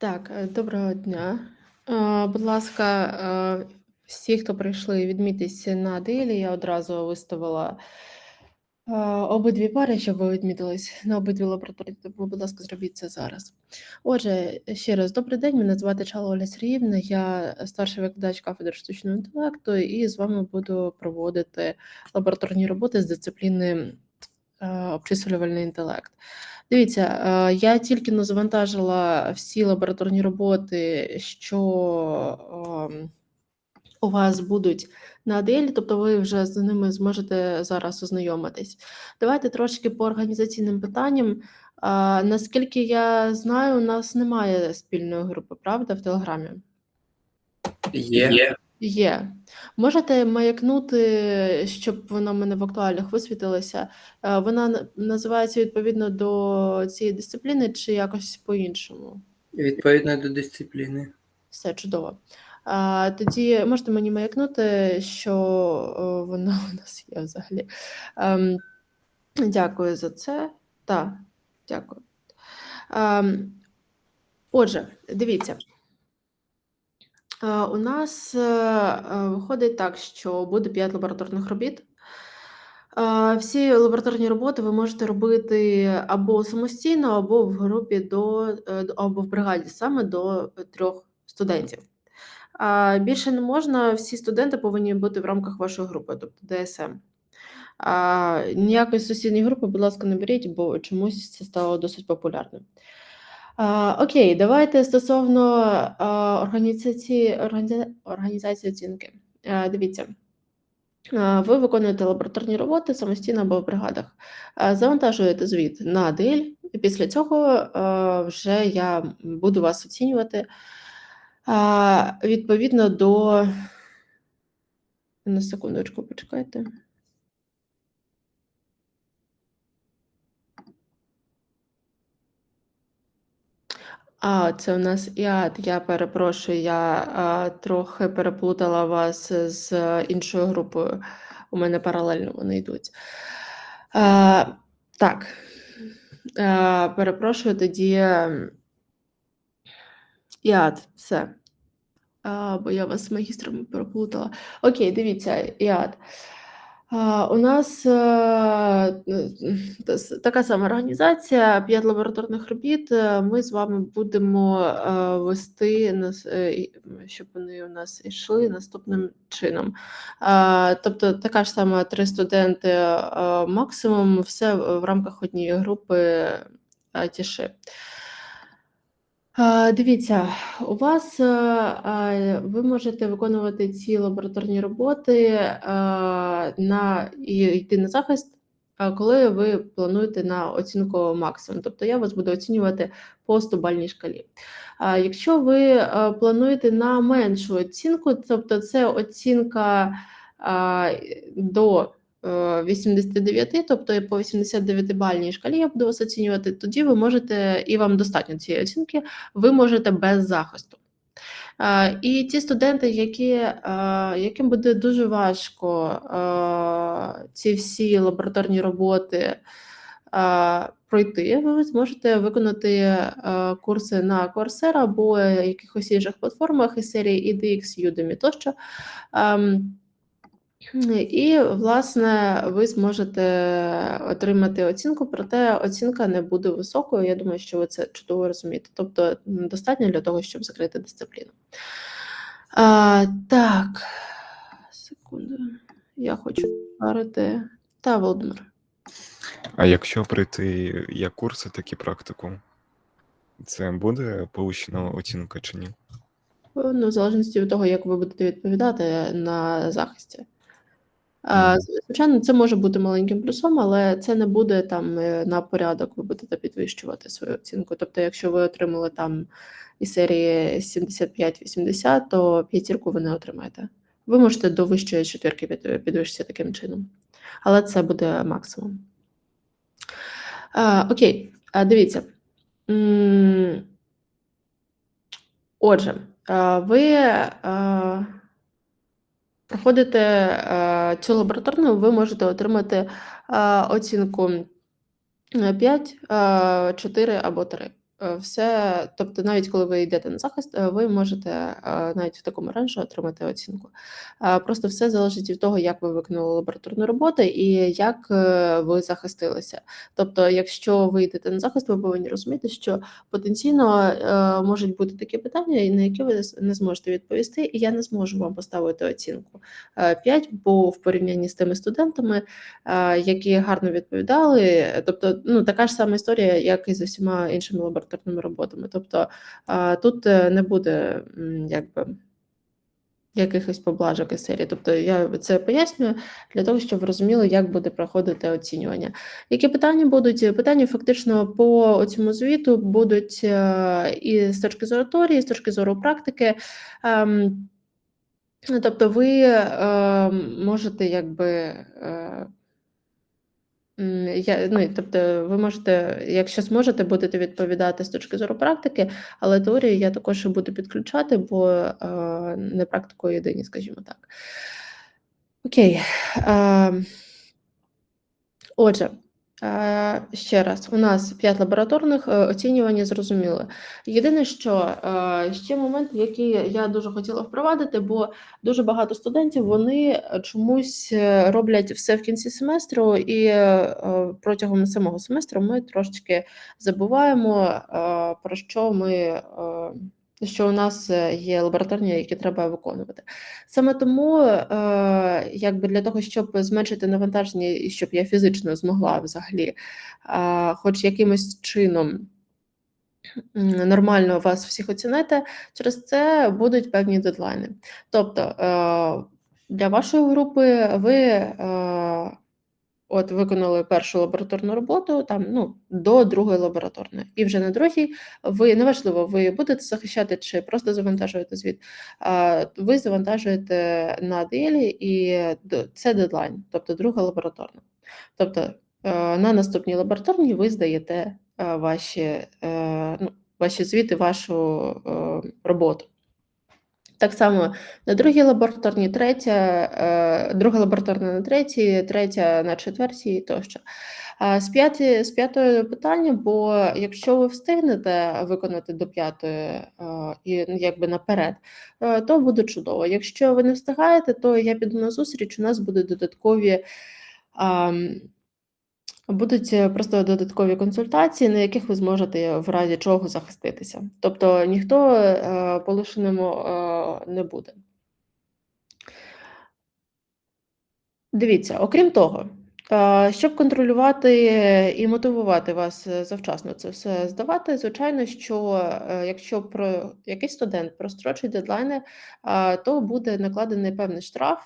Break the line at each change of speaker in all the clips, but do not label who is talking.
Так, е, доброго дня. Е, Будь ласка, е, всі, хто прийшли відмітитися на дилі, я одразу виставила обидві пари, щоб ви відмітились на обидві лабораторії. Тому, будь ласка, зробіть це зараз. Отже, ще раз добрий день. Мене звати Чала Оля Сергіївна, я старший викладач кафедри штучного інтелекту, і з вами буду проводити лабораторні роботи з дисципліни обчислювальний інтелект. Дивіться, е, я тільки но завантажила всі лабораторні роботи, що ем, у вас будуть на Аделі, тобто ви вже з ними зможете зараз ознайомитись. Давайте трошки по організаційним питанням. Наскільки я знаю, у нас немає спільної групи, правда, в Телеграмі?
Є.
Є. Можете маякнути, щоб вона в мене в актуалях висвітилася. Е, Вона називається відповідно до цієї дисципліни чи якось по-іншому?
Відповідно до дисципліни.
Все чудово. А, тоді можете мені маякнути, що о, вона у нас є взагалі. Ем, дякую за це. Так, дякую. Ем, отже, дивіться. Е, У нас е, е, виходить так, що буде 5 лабораторних робіт. Всі лабораторні роботи ви можете робити або самостійно, або в групі до або в бригаді саме до трьох студентів. Більше не можна, всі студенти повинні бути в рамках вашої групи, тобто ДСМ. Ніякої сусідньої групи, будь ласка, не беріть, бо чомусь це стало досить популярним. Окей, давайте стосовно організації, організа- організації оцінки. А, дивіться. Ви виконуєте лабораторні роботи самостійно або в бригадах. Завантажуєте звіт на DL, і після цього вже я буду вас оцінювати відповідно до. На секундочку, почекайте. А, це у нас ІАД. Я перепрошую, я а, трохи переплутала вас з іншою групою. У мене паралельно вони йдуть. А, так. А, перепрошую тоді. ем, ІАД, все. А, бо я вас з магістром переплутала. Окей, дивіться, ІАД. У нас е, е, тас- така сама організація, 5 лабораторних робіт. Е, Ми з вами будемо е, вести, нас- е, щоб вони у нас йшли наступним чином. Тобто така ж сама три студенти е, максимум, все в рамках однієї групи ТІШИ. Дивіться, у вас е, ви можете виконувати ці лабораторні роботи на і йти на захист, коли ви плануєте на оцінку максимум. Тобто я вас буду оцінювати по 100-бальній шкалі. Якщо ви е, плануєте на меншу оцінку, тобто це оцінка до 89, тобто по 89-бальній шкалі я буду вас оцінювати, тоді ви можете, і вам достатньо цієї оцінки, ви можете без захисту. Е, І ті студенти, які, е, яким буде дуже важко е, ці всі лабораторні роботи е, пройти, ви зможете виконати е, курси на Coursera або якихось інших платформах із серії EDX, Udemy тощо. І, власне, ви зможете отримати оцінку, проте оцінка не буде високою. Я думаю, що ви це чудово розумієте. Тобто достатньо для того, щоб закрити дисципліну. А, так, секунду. Я хочу парити. Та, Володимир.
А якщо пройти як курси, так і практику, це буде получена оцінка чи ні?
Ну, в залежності від того, як ви будете відповідати на захисті. Звичайно, це може бути маленьким плюсом, але це не буде там е, на порядок, ви будете підвищувати свою оцінку. Тобто, якщо ви отримали там із серії 75-80, то п'ятірку ви не отримаєте. Ви можете до вищої четвірки підвищитися таким чином. Але це буде максимум. А, окей, а, дивіться. Отже, ви проходите а, цю лабораторну, ви можете отримати а, оцінку е, 5, а, 4 або 3. Е, все, тобто, навіть коли ви йдете на захист, е, ви можете е, навіть в такому ранжі отримати оцінку. Просто все залежить від того, як ви виконали лабораторну роботу і як ви захистилися. Тобто, якщо ви йдете на захист, ви повинні розуміти, що потенційно можуть бути такі питання, на які ви не зможете відповісти, і я не зможу вам поставити оцінку 5, бо в порівнянні з тими студентами, які гарно відповідали, тобто ну така ж сама історія, як і з усіма іншими лабораторними роботами. Тобто тут е, не буде якби. Якихось поблажок із серії. Тобто я це пояснюю для того, щоб ви розуміли, як буде проходити оцінювання. Які питання будуть? Питання фактично по цьому звіту будуть е, і з точки зору теорії, і з точки зору практики. Ем, Тобто ви е, можете якби. Я, ну, тобто, ви можете, якщо зможете, будете відповідати з точки зору практики, але теорію я також буду підключати, бо е, не практикою єдині, скажімо так. Окей. Е, отже, ще раз, у нас 5 лабораторних е, оцінювання зрозуміло. Єдине, що е, ще момент, який я дуже хотіла впровадити, бо дуже багато студентів вони чомусь е, роблять все в кінці семестру, і е, протягом самого семестру ми трошечки забуваємо, е, про що ми. Що у нас е, є лабораторні, які треба виконувати. Саме тому, е, якби для того, щоб зменшити навантаження, і щоб я фізично змогла взагалі, е, хоч якимось чином нормально вас всіх оцінити, через це будуть певні дедлайни. Тобто для вашої групи ви от виконали першу лабораторну роботу там ну, до другої лабораторної, і вже на другій ви неважливо, ви будете захищати чи просто завантажуєте звіт. а, Ви завантажуєте на DL і це дедлайн, тобто друга лабораторна. Тобто е, на наступній лабораторній ви здаєте е, ваші, е, ну, ваші звіти, вашу роботу. Так само на другій лабораторній, третя, е, друга лабораторна на третій, третя на четвертій тощо. З п'яті, з п'ятої питання, бо якщо ви встигнете виконати до п'ятої е, і ну, якби наперед, е, то буде чудово. Якщо ви не встигаєте, то я піду на зустріч. У нас будуть додаткові. Будуть е, просто додаткові консультації, на яких ви зможете в разі чого захиститися. Тобто ніхто е, полишеним е, не буде. Дивіться, окрім того, щоб контролювати і мотивувати вас завчасно це все здавати, звичайно, що якщо про якийсь студент прострочить дедлайни, то буде накладений певний штраф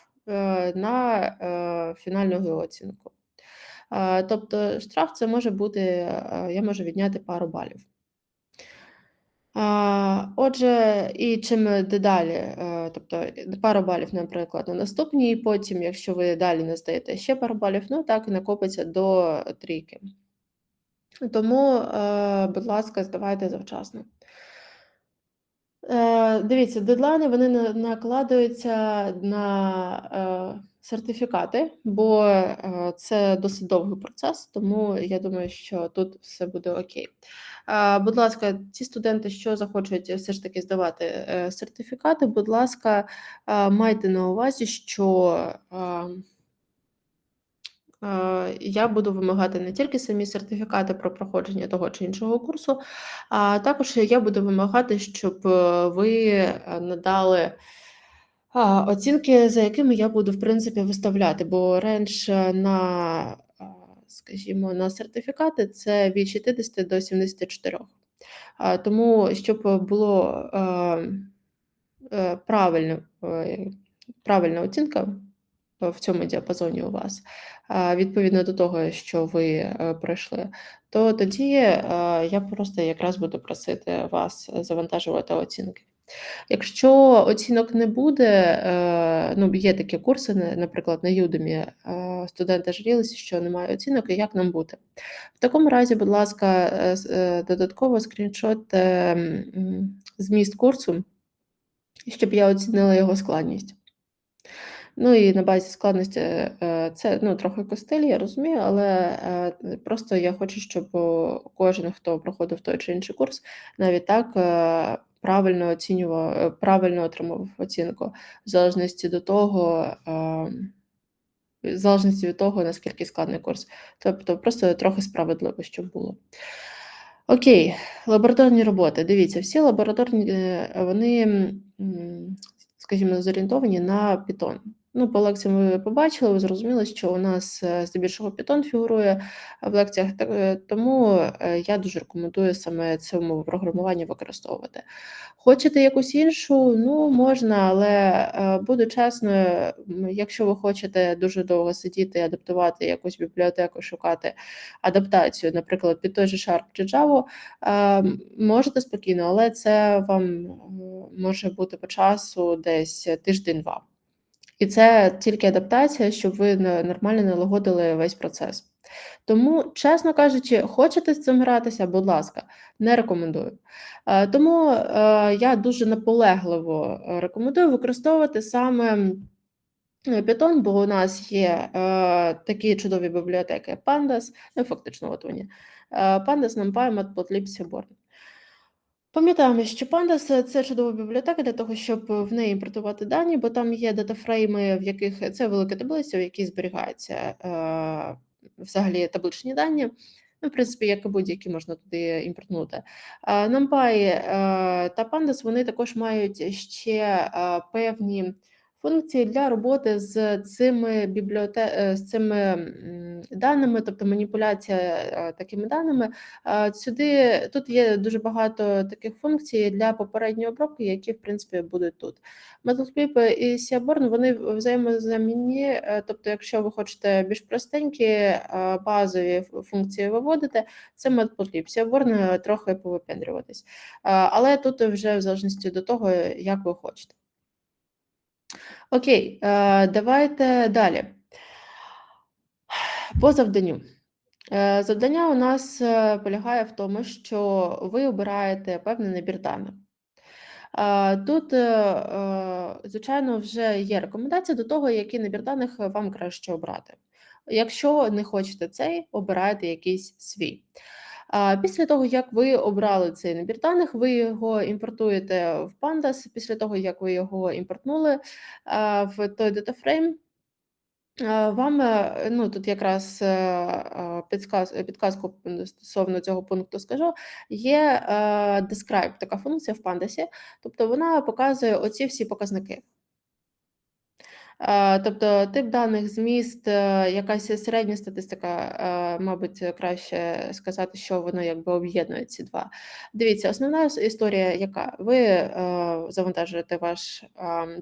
на фінальну оцінку. Е, Тобто штраф це може бути, е, я можу відняти пару балів. Отже, і чим дедалі, е, тобто е, пару балів, наприклад, на наступній, потім, якщо ви далі не здаєте ще пару балів, ну так і накопиться до трійки. Тому, е, будь ласка, здавайте завчасно. Е, Дивіться, дедлайни вони накладаються на е, сертифікати, бо е, це досить довгий процес, тому я думаю, що тут все буде окей. Будь ласка, ті студенти, що захочуть все ж таки здавати е, сертифікати, будь ласка, майте на увазі, що я буду вимагати не тільки самі сертифікати про проходження того чи іншого курсу, а також я буду вимагати, щоб е, ви надали а, оцінки, за якими я буду в принципі виставляти, бо ренж е, на, скажімо, на сертифікати це від 60 до 74. А, Тому, щоб було е, правильно, е, правильна оцінка в цьому діапазоні у вас, відповідно до того, що ви е, пройшли, то тоді е, я просто якраз буду просити вас завантажувати оцінки. Якщо оцінок не буде, е, ну є такі курси, наприклад, на е, студенти жалілися, що немає оцінок, і як нам бути. В такому разі, будь ласка, е, е, додатково скріншот зміст курсу, щоб я оцінила його складність. Ну і на базі складності це ну, трохи костиль, я розумію, але просто я хочу, щоб кожен, хто проходив той чи інший курс, навіть так правильно оцінював, е, правильно отримав оцінку, в залежності до того, е, в залежності від того, наскільки складний курс. Тобто просто трохи справедливо, щоб було. Окей, лабораторні роботи. Дивіться, всі лабораторні е, вони, скажімо, зорієнтовані на Python. Ну, по лекціям ви побачили, ви зрозуміли, що у нас е, здебільшого Python фігурує в лекціях, е, тому е, я дуже рекомендую саме це мову програмування використовувати. Хочете якусь іншу? Ну, можна, але е, буду чесною, якщо ви хочете дуже довго сидіти і адаптувати якусь бібліотеку, шукати адаптацію, наприклад, під той же Sharp чи Java, е, можете спокійно, але це вам е, може бути по часу десь тиждень-два. І це тільки адаптація, щоб ви нормально налагодили весь процес. Тому, чесно кажучи, хочете з цим гратися, будь ласка, не рекомендую. Е, Тому е, я дуже наполегливо рекомендую використовувати саме Python, бо у нас є е, такі чудові бібліотеки, Pandas, ну фактично от вони. Pandas, NumPy, Matplotlib, Seaborn. Пам'ятаємо, що Pandas – це чудова бібліотека для того, щоб в неї імпортувати дані, бо там є датафрейми, в яких це велика таблиця, в якій зберігаються е, взагалі табличні дані. Ну, в принципі, як і будь-які можна туди імпортнути. Е, NumPy е, та Pandas вони також мають ще е, певні функції для роботи з цими бібліоте... е, з цими даними, тобто маніпуляція е, такими даними. Сюди тут є дуже багато таких функцій для попередньої обробки, які в принципі будуть тут. Matplotlib і Seaborn, вони взаємозамінні, е, тобто, якщо ви хочете більш простенькі базові функції виводити, це Matplotlib. Seaborn трохи повипендрюватись. Але тут вже в залежності до того, як ви хочете. Окей, е, давайте далі. По завданню. Е, Завдання у нас е, полягає в тому, що ви обираєте певний набір даних. Тут, звичайно, вже є рекомендація до того, який набір даних вам краще обрати. Якщо не хочете цей, обирайте якийсь свій. Після того, як ви обрали цей набір даних, ви його імпортуєте в Pandas. Після того, як ви його імпортнули в той датафрейм, вам е, ну тут якраз е, підсказ, підказку стосовно цього пункту скажу. Є е, describe така функція в Pandas, тобто вона показує оці всі показники. Е, Тобто тип даних, зміст, е, якась середня статистика, е, мабуть, краще сказати, що воно якби об'єднує ці два. Дивіться, основна історія, яка ви завантажуєте ваш е,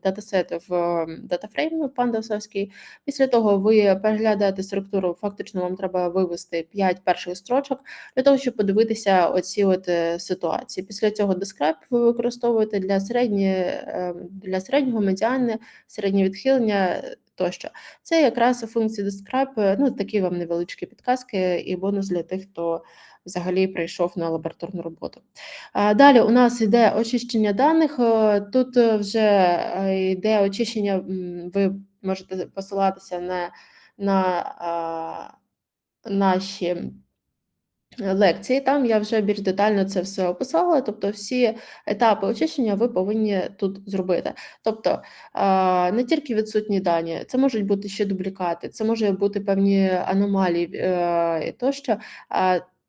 датасет в датафрейм пандасовський. Після того ви переглядаєте структуру. Фактично, вам треба вивести 5 перших строчок для того, щоб подивитися оці от ситуації. Після цього describe ви використовуєте для середньої, е, для середнього медіани, середнє відхилення е, тощо. Це якраз функції describe, е, ну такі вам невеличкі підказки і бонус для тих, хто взагалі прийшов на лабораторну роботу. Далі у нас йде очищення даних. е, Тут е, вже е, йде очищення, ви можете посилатися на, на наші лекції. Там я вже більш детально це все описала. Тобто, всі етапи очищення ви повинні тут зробити. Тобто не тільки відсутні дані, це можуть бути ще дублікати, це може бути певні аномалії е, тощо.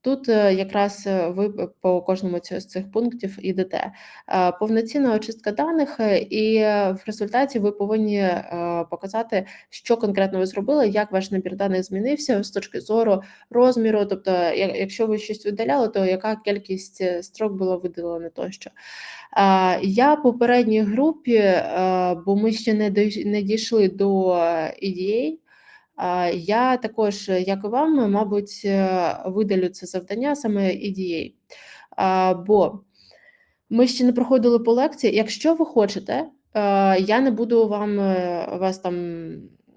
Тут е, якраз е, ви по кожному з цих пунктів ідете. Е, Повноцінна очистка даних, і в результаті ви повинні показати, що конкретно ви зробили, як ваш набір даних змінився з точки зору розміру. Тобто, якщо ви щось видаляли, то яка кількість строк була видалена тощо. Я по попередній групі, бо ми ще не дійшли до EDA, Я також, як і вам, мабуть, е, видалю це завдання саме EDA. Бо ми ще не проходили по лекції. Якщо ви хочете, е, я не буду вам е, вас там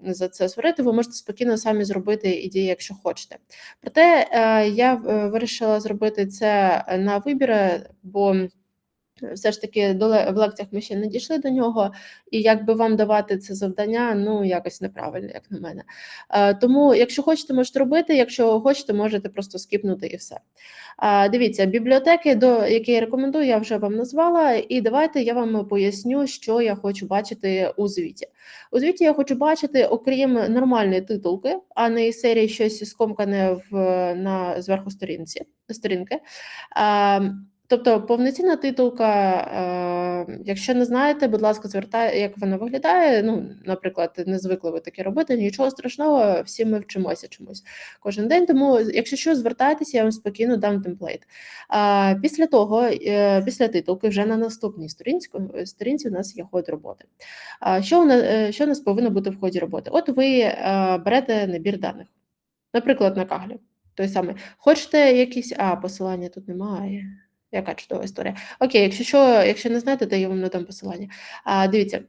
за це сварити. Ви можете спокійно самі зробити ідеї, якщо хочете. Проте я вирішила зробити це на вибір, бо Все ж таки до в лекціях ми ще не дійшли до нього, і якби вам давати це завдання, ну якось неправильно, як на мене. Е, Тому, якщо хочете, можете робити. Якщо хочете, можете просто скіпнути і все. А, Дивіться, бібліотеки, до які я рекомендую, я вже вам назвала. І давайте я вам поясню, що я хочу бачити у звіті. У звіті я хочу бачити, окрім нормальної титулки, а не серії щось скомкане в на зверху сторінці сторінки. Тобто повноцінна титулка, е, якщо не знаєте, будь ласка, звертайте, як вона виглядає. Ну, наприклад, не звикли ви таке робити, нічого страшного, всі ми вчимося чомусь кожен день. Тому, якщо що, звертайтеся, я вам спокійно дам темплейт. Після того, е, після титулки, вже на наступній сторінці, сторінці у нас є ход роботи. Що, у нас, е, що у нас повинно бути в ході роботи? От ви е, берете набір даних, наприклад, на каглі. Той самий. Хочете якісь. А, посилання тут немає. Яка чудова історія. Окей, якщо що, якщо не знаєте, то я вам надам посилання. А, дивіться,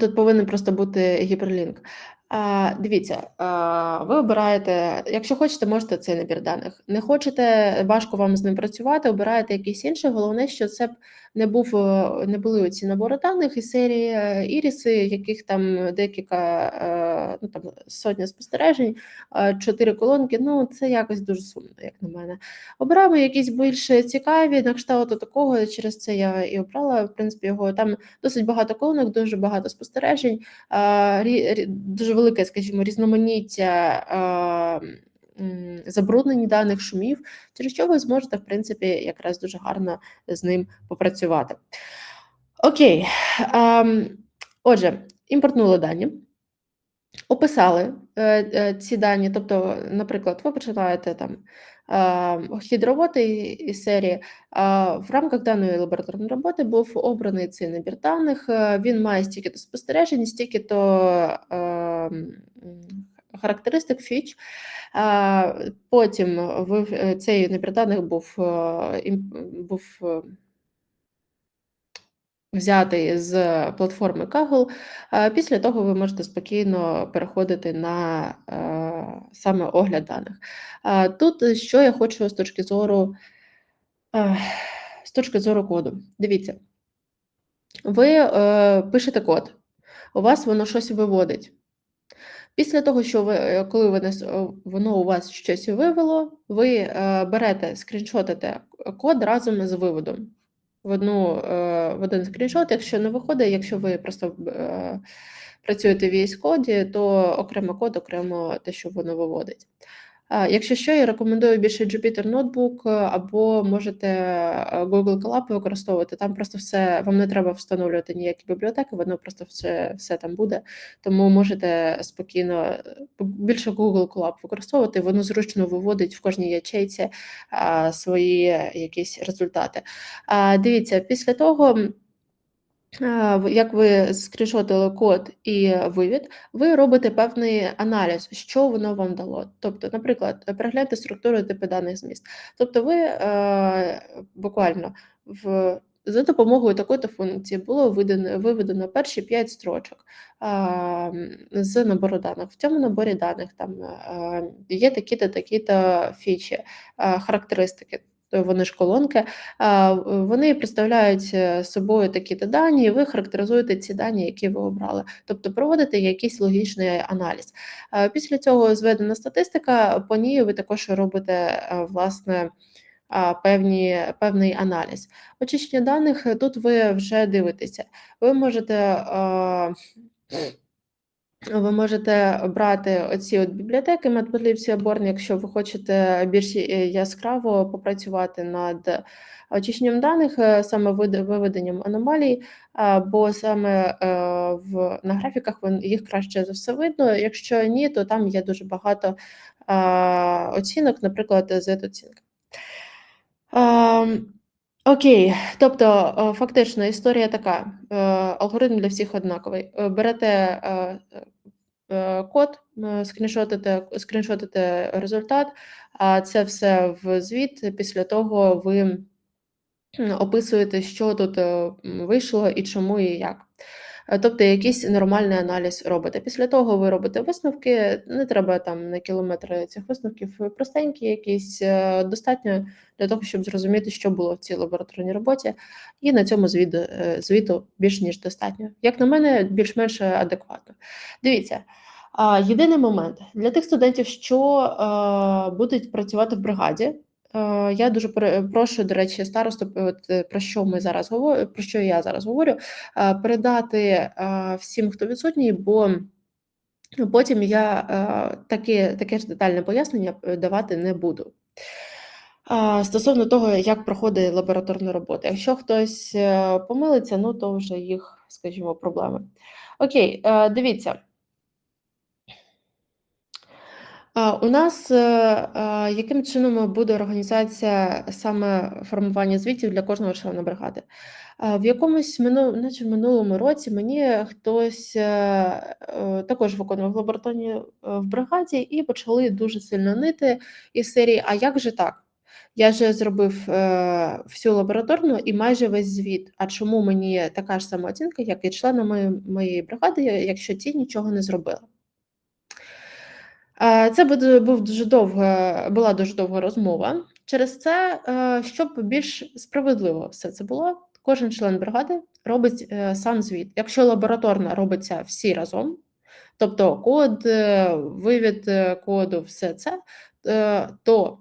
тут повинен просто бути гіперлінк. А, дивіться, а, ви обираєте, якщо хочете, можете цей набір даних. Не хочете, важко вам з ним працювати, обираєте якийсь інший. Головне, що це не був е, не були оці набори даних із серії е, іріси, яких там декілька е, ну там сотня спостережень, чотири колонки. Ну це якось дуже сумно, як на мене. Обираємо якісь більш цікаві на кшталту такого. Через це я і обрала. В принципі, його там досить багато колонок, дуже багато спостережень, дуже велике, скажімо, різноманіття. Забруднені даних шумів, через що ви зможете, в принципі, якраз дуже гарно з ним попрацювати. Окей. ем, Отже, імпортнули дані, описали е, е, ці дані. Тобто, наприклад, ви починаєте там е, хід роботи і- серії. А, В рамках даної лабораторної роботи був обраний цей набір даних. е, Він має стільки-то спостережень, стільки-то е, м, характеристик фіч. Потім е, цей набір був, е, був е, взятий з платформи Kaggle. Після того ви можете спокійно переходити на саме огляд даних. Тут що я хочу з точки зору, з точки зору коду. Дивіться, ви пишете код, у вас воно щось виводить. Після того, що ви, е, коли ви воно у вас щось вивело, ви е, берете, скріншотите код разом з виводом в, одну, е, в один скріншот. Якщо не виходить, якщо ви просто працюєте в VS коді, то окремо код, окремо те, що воно виводить. Якщо що, я рекомендую більше Jupyter Notebook е, або можете е, Google Colab використовувати. Там просто все, вам не треба встановлювати ніякі бібліотеки, воно просто все, все там буде. Тому можете спокійно е, більше Google Colab використовувати, воно зручно виводить в кожній ячейці свої якісь результати. Дивіться, після того. Як ви скріншотили код і вивід, ви робите певний аналіз, що воно вам дало. Тобто, наприклад, перегляньте структуру і типи даних зміст. Тобто, ви е, буквально в за допомогою такої функції було видано, виведено перші 5 строчок а, з набору даних. В цьому наборі даних там а, є такі-то, такі-то фічі, а, характеристики. Вони ж колонки, вони представляють е, собою такі-то дані, і ви характеризуєте ці дані, які ви обрали. Тобто проводите якийсь логічний аналіз. Після цього зведена статистика, по ній ви також робите е, власне певні, певний аналіз. Очищення даних тут ви вже дивитеся. Ви можете. Ви можете брати оці от бібліотеки Matplotlib Seaborn, якщо ви хочете більш е, яскраво попрацювати над очищенням даних, е, саме виведенням аномалій, бо саме е, в, на графіках їх краще за все видно. Якщо ні, то там є дуже багато оцінок, наприклад, Z-оцінка. Ем, Окей, тобто е, фактично історія така: е, алгоритм для всіх однаковий. Е, Берете код, скріншотите, скріншотите результат, а це все в звіт. Після того ви описуєте, що тут вийшло і чому і як. Е, Тобто якийсь нормальний аналіз робите. Після того ви робите висновки. Не треба там на кілометри цих висновків простенькі, якісь е, достатньо для того, щоб зрозуміти, що було в цій лабораторній роботі, і на цьому звіту, е, звіту більш ніж достатньо. Як на мене, більш-менш адекватно. Дивіться. Єдиний момент для тих студентів, що е, будуть працювати в бригаді. Е, Я дуже прошу, до речі, старосту, е, про що ми зараз говоримо, про що я зараз говорю, е, передати е, всім, хто відсутній, бо потім я е, таке, таке ж детальне пояснення е, давати не буду. Стосовно того, як проходить лабораторна робота. Якщо хтось е, помилиться, ну то вже їх, скажімо, проблеми. Окей, е, дивіться. А, У нас е, е, яким чином буде організація саме формування звітів для кожного члена бригади? В якомусь мину, наче в минулому році мені хтось е, е, також виконував лабораторні е, в бригаді і почали дуже сильно нити із серії: А як же так? Я же зробив е, всю лабораторну і майже весь звіт. А чому мені така ж сама оцінка, як і члена моєї, моєї бригади, якщо ті нічого не зробили? Е, Це був дуже довга, була дуже довга розмова. Через це, е, щоб більш справедливо все це було, кожен член бригади робить е, сам звіт. Якщо лабораторна робиться всі разом, тобто код, вивід коду, все це, то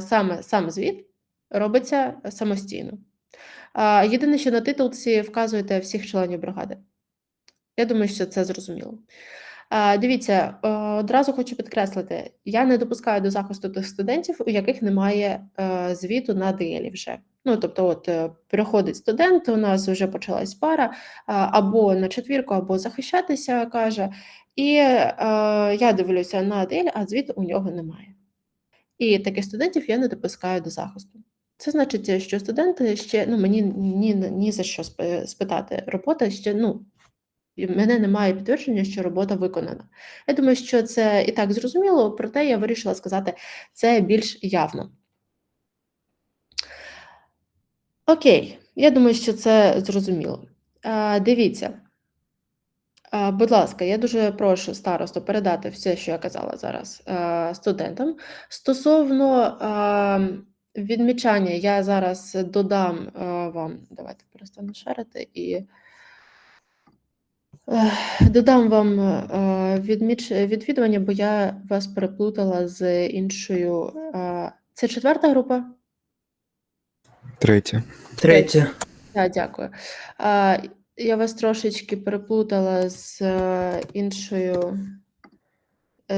саме сам звіт робиться самостійно. Єдине, що на титулці вказуєте всіх членів бригади. Я думаю, що це зрозуміло. Дивіться, одразу хочу підкреслити: я не допускаю до захисту тих студентів, у яких немає е, звіту на ДЛі вже. Ну, тобто, от е, приходить студент, у нас вже почалась пара, а, або на четвірку, або захищатися каже, і е, я дивлюся на ДЛ, а звіту у нього немає. І таких студентів я не допускаю до захисту. Це значить, що студенти ще ну мені ні, ні за що спитати. Робота ще ну і в мене немає підтвердження, що робота виконана. Я думаю, що це і так зрозуміло, проте я вирішила сказати це більш явно. Окей, я думаю, що це зрозуміло. Е, дивіться, будь ласка, я дуже прошу старосту передати все, що я казала зараз студентам. Стосовно відмічання, я зараз додам вам, давайте перестану шарити і. Додам вам е, відміч... відвідування, бо я вас переплутала з іншою. е, Це четверта група?
Третє.
Третє.
Так, дякую. Я вас трошечки переплутала з е, іншою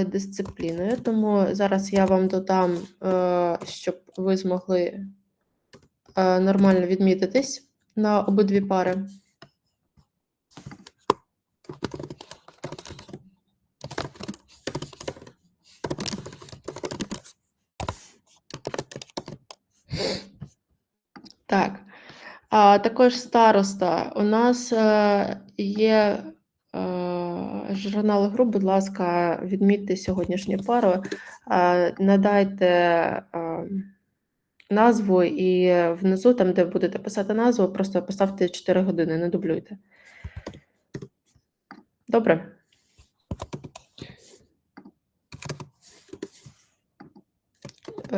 дисципліною, тому зараз я вам додам, щоб ви змогли нормально відмітитись на обидві пари. Так. А також староста. У нас е, є е, журнал груп, будь ласка, відмітьте сьогоднішню пару, е, надайте назву і внизу, там, де будете писати назву, просто поставте 4 години, не дублюйте. Добре.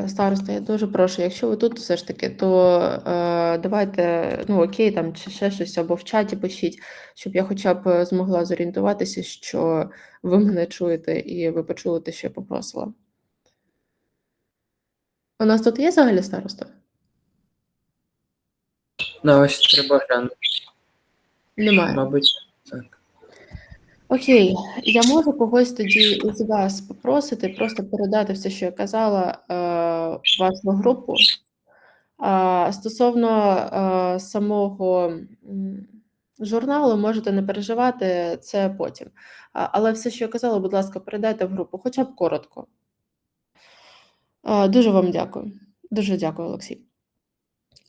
Староста, я дуже прошу, якщо ви тут все ж таки, то е, давайте, ну окей, там чи ще щось або в чаті пишіть, щоб я хоча б е, змогла зорієнтуватися, що ви мене чуєте і ви почули те, що я попросила. У нас тут є взагалі староста?
На ось треба глянути,
Немає.
мабуть.
Окей, я можу когось тоді із вас попросити, просто передати все, що я казала, е, в вашу групу. А, стосовно е, самого журналу, можете не переживати, це потім. Але все, що я казала, будь ласка, передайте в групу, хоча б коротко. Е, дуже вам дякую. Дуже дякую, Олексій.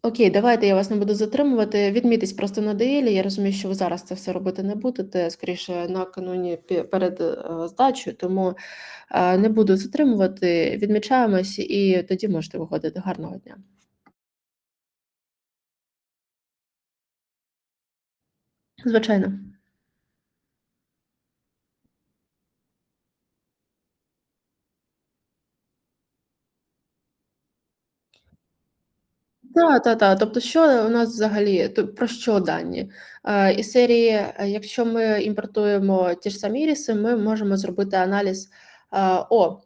Окей, давайте я вас не буду затримувати. Відмітись просто на ДІЛі. Я розумію, що ви зараз це все робити не будете, скоріше накануні перед е, здачею, тому е, не буду затримувати. Відмічаємось і тоді можете виходити. Гарного дня. Звичайно. Так, так, так. Тобто, що у нас взагалі про що дані? Е, із серії, е, якщо ми імпортуємо ті ж самі ріси, ми можемо зробити аналіз. е, О,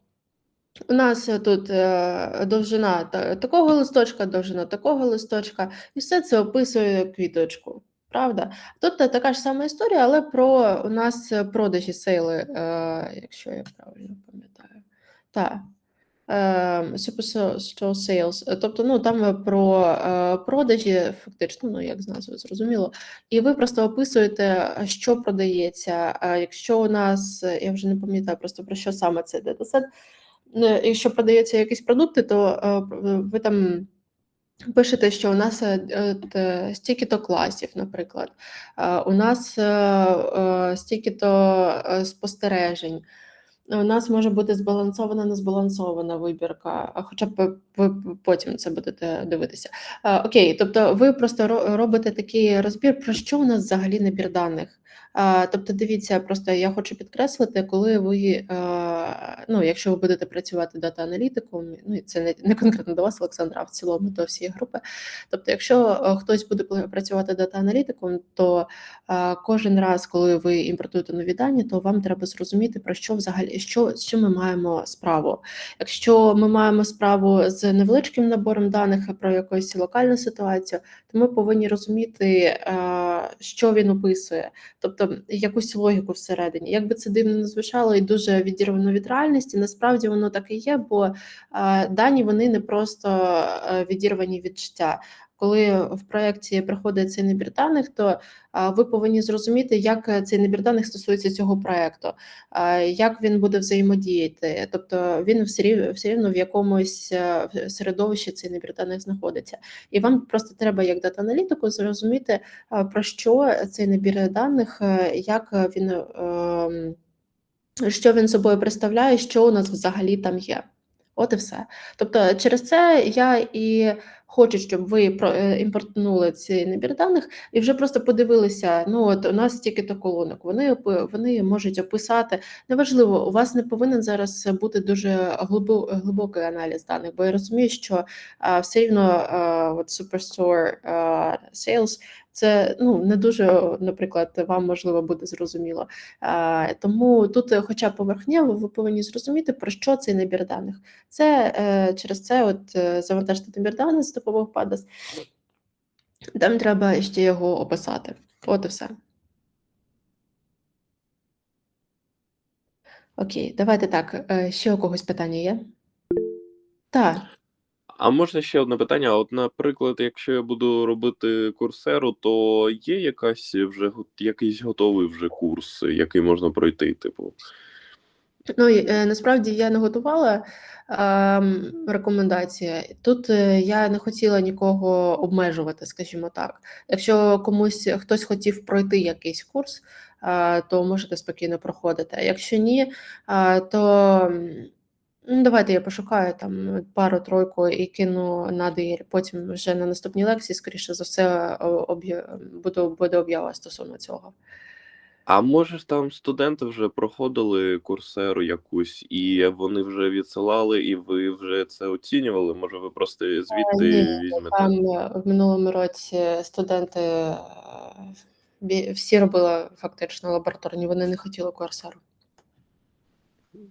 у нас тут е, довжина та- такого листочка, довжина такого листочка, і все це описує квіточку. Правда? Тут така ж сама історія, але про у нас продажі сейли, е, якщо я правильно пам'ятаю. Так. Superstore Sales, Е, тобто, ну там е, про е, продажі, фактично, ну як з назви зрозуміло. І ви просто описуєте, е, що продається. Якщо у нас, я вже не пам'ятаю просто про що саме цей датасет, е, якщо продаються якісь продукти, то ви там. Пишете, що у нас стільки-то класів, наприклад, у нас стільки-то спостережень, у нас може бути збалансована, незбалансована вибірка, хоча б ви потім це будете дивитися. Е, Окей, тобто ви просто ро- робите такий розбір, про що у нас взагалі набір даних. Е, Тобто, дивіться, просто я хочу підкреслити, коли ви, е, ну, якщо ви будете працювати дата-аналітиком, ну і це не, не конкретно до вас, Олександра, а в цілому до всієї групи. Тобто, якщо е, хтось буде працювати дата-аналітиком, то кожен раз, коли ви імпортуєте нові дані, то вам треба зрозуміти, про що взагалі що, з чим ми маємо справу. Якщо ми маємо справу з невеличким набором даних про якусь локальну ситуацію, то ми повинні розуміти, що він описує, тобто якусь логіку всередині. Як би це дивно не звучало і дуже відірвано від реальності, насправді воно так і є, бо е, дані вони не просто е, відірвані від життя. Коли в проєкті приходить цей набір даних, то ви повинні зрозуміти, як е, цей набір даних стосується цього проєкту, як він буде взаємодіяти. Тобто він все рівно, в якомусь е, середовищі цей набір даних знаходиться. І вам просто треба, як дата-аналітику, зрозуміти, про що цей набір даних, е, як він. ем, що він собою представляє, що у нас взагалі там є. От і все. Тобто, через це я і хочу, щоб ви е, імпортнули цей набір даних і вже просто подивилися. Ну, от у нас стільки-то колонок. Вони вони можуть описати. Неважливо, у вас не повинен зараз бути дуже глибокий аналіз даних, бо я розумію, що а, все рівно а, от Superstore Sales це ну не дуже, наприклад, вам можливо буде зрозуміло. Е, Тому тут, хоча поверхнево, ви повинні зрозуміти, про що цей набір даних. Це е, через це, от е, завантажити набір даних допомогою PADAS, там треба ще його описати. От і все. Окей, давайте так. е, Ще у когось питання є? Так.
А можна ще одне питання? От, наприклад, якщо я буду робити курсеру, то є якась вже якийсь готовий вже курс, який можна пройти, типу.
Ну, е, насправді я не готувала ем, рекомендації. Тут е, я не хотіла нікого обмежувати, скажімо так. Якщо комусь хтось хотів пройти якийсь курс, е, то можете спокійно проходити. А якщо ні, е, то ну, давайте я пошукаю там пару-тройку і кину на дир. Потім вже на наступній лекції, скоріше за все, о- об'я- буду, буде об'ява стосовно цього.
А може ж там студенти вже проходили курсеру якусь, і вони вже відсилали, і ви вже це оцінювали? Може, ви просто звідти
Ні,
візьмете?
Там е, в минулому році студенти е, бі- всі робили фактично лабораторні, вони не хотіли курсеру.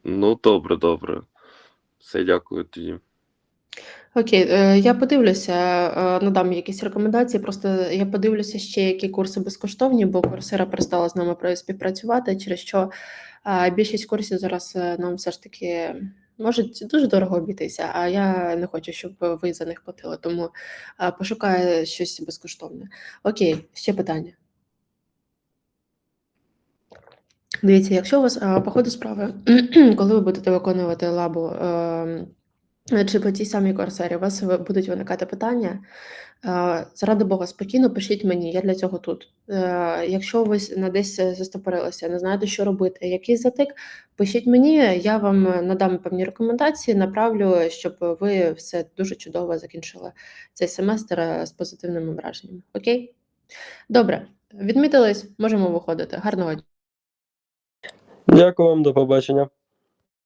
Ну, добре, добре. Все, дякую тоді.
Окей, е, я подивлюся, е, надам якісь рекомендації. Просто я подивлюся ще, які курси безкоштовні, бо курсера перестала з нами співпрацювати, через що більшість курсів зараз е, нам все ж таки можуть дуже дорого обійтися, а я не хочу, щоб ви за них платили, тому е, пошукаю щось безкоштовне. Окей, ще питання. Дивіться, якщо у вас по ходу справи, коли ви будете виконувати лабу е, чи по тій самій корсері, у вас будуть виникати питання. е, Заради Бога, спокійно пишіть мені, я для цього тут. Е, Якщо ви на десь е, застопорилися, не знаєте, що робити, який затик, пишіть мені, я вам е, надам певні рекомендації, направлю, щоб ви все дуже чудово закінчили цей семестр е, з позитивними враженнями. Окей? Добре, відмітились, можемо виходити. Гарного дня.
Дякую вам, до побачення.